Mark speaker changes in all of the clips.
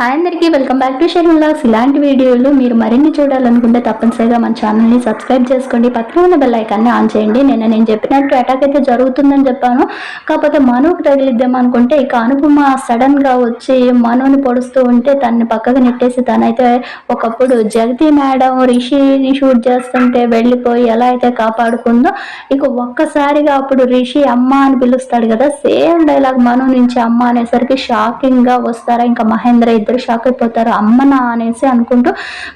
Speaker 1: Hi అందరికీ welcome back to Shell vlogs. ఇలాంటి వీడియోలు మీరు మరిన్ని చూడాలనుకుంటే తప్పనిసరిగా మన ఛానల్ని సబ్స్క్రైబ్ చేసుకోండి. పక్కన ఉన్న బెల్ ఐకాన్ని ఆన్ చేయండి. నేను నేను చెప్పినట్టు అటాక్ అయితే జరుగుతుందని చెప్పాను. కాకపోతే మనుకు తగిలిద్దాం అనుకుంటే ఇక అనుపమ సడన్గా వచ్చి మనుని పొడుస్తూ ఉంటే తన్ని పక్కకు నెట్టేసి తనైతే ఒకప్పుడు జగతి మేడం రిషిని షూట్ చేస్తుంటే వెళ్ళిపోయి ఎలా అయితే కాపాడుకుందో ఇక ఒక్కసారిగా అప్పుడు రిషి అమ్మ అని పిలుస్తాడు కదా. సేమ్ డైలాగ్ మను నుంచి అమ్మ అనేసరికి షాకింగ్గా వస్తారా? ఇంకా మహేంద్ర ఇద్దరు షాక్ అయిపోతారు అమ్మనా అనేసి అనుకుంటూ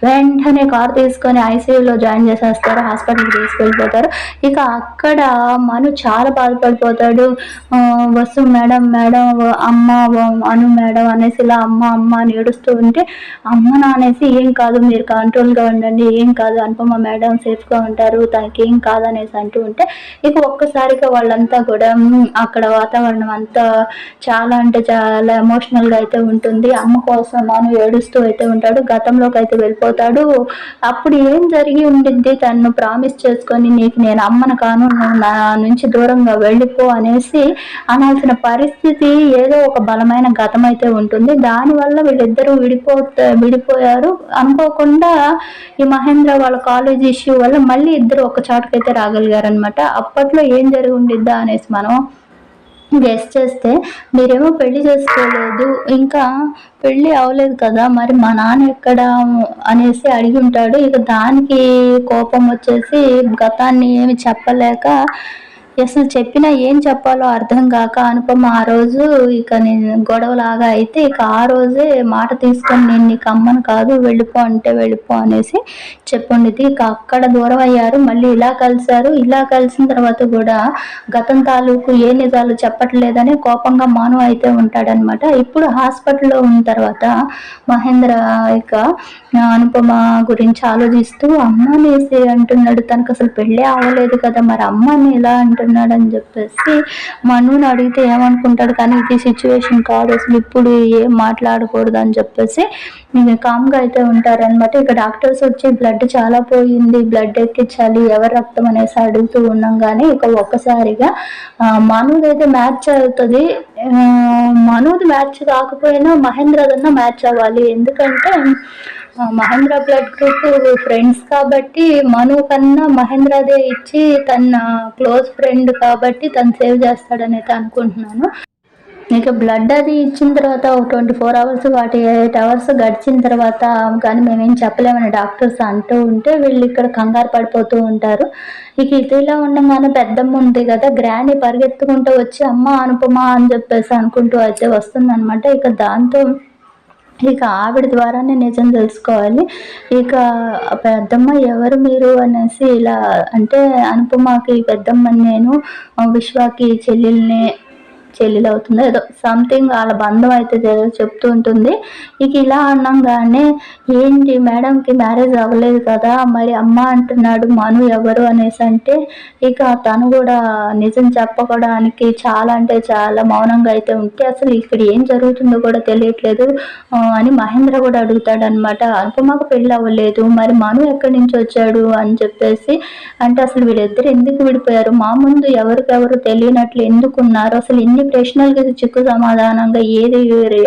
Speaker 1: వెంటనే కార్ తీసుకొని ఐసీయూలో జాయిన్ చేసేస్తారు హాస్పిటల్కి తీసుకెళ్ళిపోతారు. ఇక అక్కడ మను చాలా బాధపడిపోతాడు. ఆ, వసు మేడం మేడం అమ్మ అను మేడం అనేసి ఇలా అమ్మ అమ్మ అని ఏడుస్తూ ఉంటే అమ్మనా అనేసి ఏం కాదు మీరు కంట్రోల్గా ఉండండి ఏం కాదు అనుపమ మేడం సేఫ్గా ఉంటారు తనకి ఏం కాదు అనేసి అంటూ ఉంటే ఇక ఒక్కసారిగా వాళ్ళంతా కూడా అక్కడ వాతావరణం అంతా చాలా అంటే చాలా ఎమోషనల్గా అయితే ఉంటుంది. అమ్మ కోసం మనం ఏడుస్తూ అయితే ఉంటాడు గతంలోకి అయితే వెళ్ళిపోతాడు. అప్పుడు ఏం జరిగి ఉండిద్ది? తను ప్రామిస్ చేసుకొని నీకు నేను అమ్మను కాను నా నుంచి దూరంగా వెళ్ళిపో అనేసి అనాల్సిన పరిస్థితి ఏదో ఒక బలమైన గతం అయితే ఉంటుంది. దానివల్ల వీళ్ళిద్దరూ విడిపో విడిపోయారు. అనుకోకుండా ఈ మహేంద్ర వాళ్ళ కాలేజ్ ఇష్యూ వల్ల మళ్ళీ ఇద్దరు ఒక చాటుకైతే రాగలిగారనమాట అప్పట్లో ఏం జరిగి ఉండిద్దా అనేసి మనం గెస్ట్ చేస్తే మీరేమో పెళ్ళి చేసుకోలేదు ఇంకా పెళ్ళి అవ్వలేదు కదా మరి మా నాన్న ఎక్కడ అనేసి అడిగి ఉంటాడు. ఇక దానికి కోపం వచ్చేసి గతాన్ని ఏమి చెప్పలేక అసలు చెప్పినా ఏం చెప్పాలో అర్థం కాక అనుపమ ఆ రోజు ఇక నేను గొడవలాగా అయితే ఇక ఆ రోజే మాట తీసుకొని నేను నీకు అమ్మను కాదు వెళ్ళిపో అంటే వెళ్ళిపో అనేసి చెప్పుండిది. ఇక అక్కడ దూరం అయ్యారు మళ్ళీ ఇలా కలిశారు. ఇలా కలిసిన తర్వాత కూడా గతం తాలూకు ఏ నిజాలు చెప్పట్లేదని కోపంగా మాను అయితే ఉంటాడనమాట ఇప్పుడు హాస్పిటల్లో ఉన్న తర్వాత మహేంద్ర ఇక అనుపమ గురించి ఆలోచిస్తూ అమ్మ అనేసి అంటున్నాడు తనకు అసలు పెళ్ళే అవ్వలేదు కదా మరి అమ్మని ఇలా అంటున్నాడు అని చెప్పేసి మనుని అడిగితే ఏమనుకుంటాడు కానీ ఇది సిచ్యువేషన్ కాదు అసలు ఇప్పుడు ఏం మాట్లాడకూడదు అని చెప్పేసి కామ్గా అయితే ఉంటారనమాట ఇక డాక్టర్స్ వచ్చి బ్లడ్ చాలా పోయింది బ్లడ్ ఎక్కించాలి ఎవరి రక్తం అనేసి అడుగుతూ ఉన్నాం కానీ ఇక ఒక్కసారిగా మనూది అయితే మ్యాచ్ అవుతుంది. మనూది మనుది మ్యాచ్ కాకపోయినా మహేంద్రదన్నా మ్యాచ్ అవ్వాలి. ఎందుకంటే మహేంద్ర బ్లడ్ గ్రూప్ ఫ్రెండ్స్ కాబట్టి మను కన్నా మహేంద్రదే ఇచ్చి తన క్లోజ్ ఫ్రెండ్ కాబట్టి తను సేవ్ చేస్తాడని అనుకుంటున్నాను. ఇక బ్లడ్ అది ఇచ్చిన తర్వాత ఒక ట్వంటీ ఫోర్ అవర్స్ వాటి ఎయిట్ అవర్స్ గడిచిన తర్వాత కానీ మేమేం చెప్పలేమని డాక్టర్స్ అంటూ ఉంటే వీళ్ళు ఇక్కడ కంగారు పడిపోతూ ఉంటారు. ఇక ఇదిలా ఉండగానే పెద్దమ్మ ఉంది కదా గ్రాండ్ పరిగెత్తుకుంటూ వచ్చి అమ్మ అనుపమ అని చెప్పేసి అనుకుంటూ అయితే వస్తుందన్నమాట. ఇక దాంతో ఇక ఆవిడ ద్వారానే నిజం తెలుసుకోవాలి. ఇక పెద్దమ్మ ఎవరు మీరు అనేసి ఇలా అంటే అనుపమకి పెద్దమ్మని నేను విశ్వాకి చెల్లెల్ని చెల్లెలు అవుతుంది ఏదో సంథింగ్ వాళ్ళ బంధం అయితే ఏదో చెప్తూ ఉంటుంది. ఇక ఇలా అన్నాగానే ఏంటి మేడంకి మ్యారేజ్ అవ్వలేదు కదా మరి అమ్మ అంటున్నాడు మను ఎవరు? అనేసి అంటే ఇక తను కూడా నిజం చెప్పడానికి చాలా అంటే చాలా మౌనంగా అయితే ఉంటే అసలు ఇక్కడ ఏం జరుగుతుందో కూడా తెలియట్లేదు. అని మహేంద్ర కూడా అడుగుతాడు అనమాట అనుపమకు పెళ్ళి అవ్వలేదు మరి మను ఎక్కడి నుంచి వచ్చాడు? అని చెప్పేసి అంటే అసలు వీళ్ళిద్దరు ఎందుకు విడిపోయారు? మా ముందు ఎవరికెవరు తెలియనట్లు ఎందుకు ఉన్నారు అసలు ఇన్ని ప్రశ్నలకి చిక్కు సమాధానంగా ఏది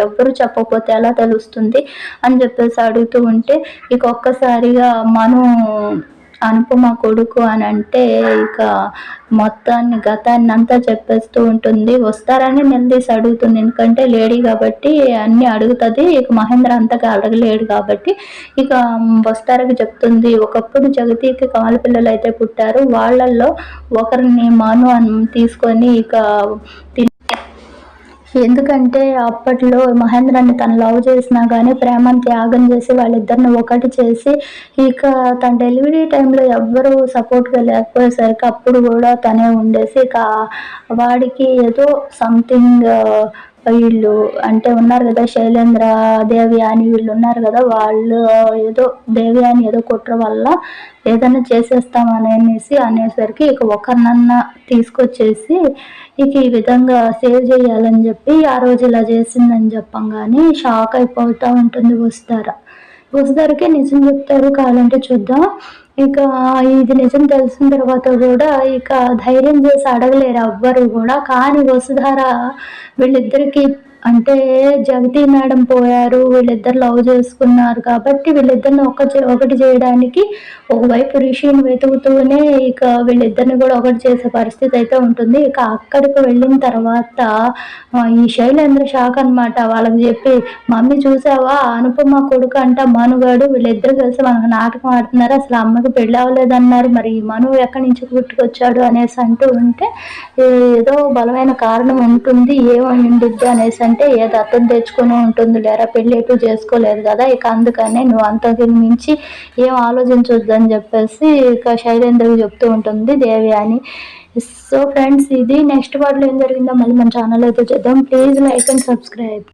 Speaker 1: ఎవ్వరు చెప్పకపోతే ఎలా తెలుస్తుంది అని చెప్పేసి అడుగుతూ ఉంటే ఇక ఒక్కసారిగా మను అనుపమ కొడుకు అని అంటే ఇక మొత్తాన్ని గతాన్ని అంతా చెప్పేస్తూ ఉంటుంది. వస్తారని నిలదీసి అడుగుతుంది. ఎందుకంటే లేడీ కాబట్టి అన్ని అడుగుతుంది. ఇక మహేంద్ర అంతగా అడగలేడు కాబట్టి ఇక వస్తారని చెప్తుంది. ఒకప్పుడు జగతికి కమల పిల్లలు అయితే పుట్టారు. వాళ్ళల్లో ఒకరిని మాను తీసుకొని ఇక ఎందుకంటే అప్పట్లో మహేంద్రాన్ని తను లవ్ చేసినా కానీ ప్రేమను త్యాగం చేసి వాళ్ళిద్దరిని ఒకటి చేసి ఇక తన డెలివరీ టైంలో ఎవ్వరూ సపోర్ట్గా లేకపోయేసరికి అప్పుడు కూడా తనే ఉండేసి ఇక వాడికి ఏదో సంథింగ్ వీళ్ళు అంటే ఉన్నారు కదా శైలేంద్ర దేవి అని వీళ్ళు ఉన్నారు కదా వాళ్ళు ఏదో దేవి అని ఏదో కుట్ర వల్ల ఏదైనా చేసేస్తాం అనేసి అనేసరికి ఇక ఒకరినన్నా తీసుకొచ్చేసి ఇక ఈ విధంగా సేవ్ చేయాలని చెప్పి ఆ రోజు ఇలా చేసిందని చెప్పంగానే షాక్ అయిపోతూ ఉంటుంది వస్తారా వస్తారకే నిజం చెప్తారు కావాలంటే చూద్దాం. ఇక ఇది నిజం తెలిసిన తర్వాత కూడా ఇక ధైర్యం చేసి అడగలేరు ఎవ్వరు కూడా. కానీ వసుధార వీళ్ళిద్దరికి అంటే జగతి మేడం పోయారు వీళ్ళిద్దరు లవ్ చేసుకున్నారు కాబట్టి వీళ్ళిద్దరిని ఒక ఒకటి చేయడానికి ఒకవైపు రిషిని వెతుకుతూనే ఇక వీళ్ళిద్దరిని కూడా ఒకటి చేసే పరిస్థితి అయితే ఉంటుంది. ఇక అక్కడికి వెళ్ళిన తర్వాత ఈ శైలేంద్ర షాక్ అనమాట వాళ్ళకి చెప్పి మమ్మీ చూసావా? అనుపమ కొడుకు అంట మనుగాడు. వీళ్ళిద్దరు కలిసి మనకు నాటకం ఆడుతున్నారు. అసలు అమ్మకి పెళ్ళి అవ్వలేదన్నారు. మరి ఈ మను ఎక్కడి నుంచి పుట్టుకొచ్చాడు? అనేసి అంటూ ఉంటే ఏదో బలమైన కారణం ఉంటుంది. ఏమై ఉండిద్ది? అనేసి అంటే ఏదో అర్థం తెచ్చుకొని ఉంటుంది లేరా? పెళ్ళి ఎటు చేసుకోలేదు కదా ఇక అందుకనే నువ్వు అంతకు మించి ఏం ఆలోచించొద్దని అని చెప్పేసి ఇక శైలేంద్రకి చెప్తూ ఉంటుంది దేవి అని. సో ఫ్రెండ్స్ ఇది నెక్స్ట్ వాటిలో ఏం జరిగిందో మళ్ళీ మన ఛానల్ అయితే చూద్దాం. Please like and subscribe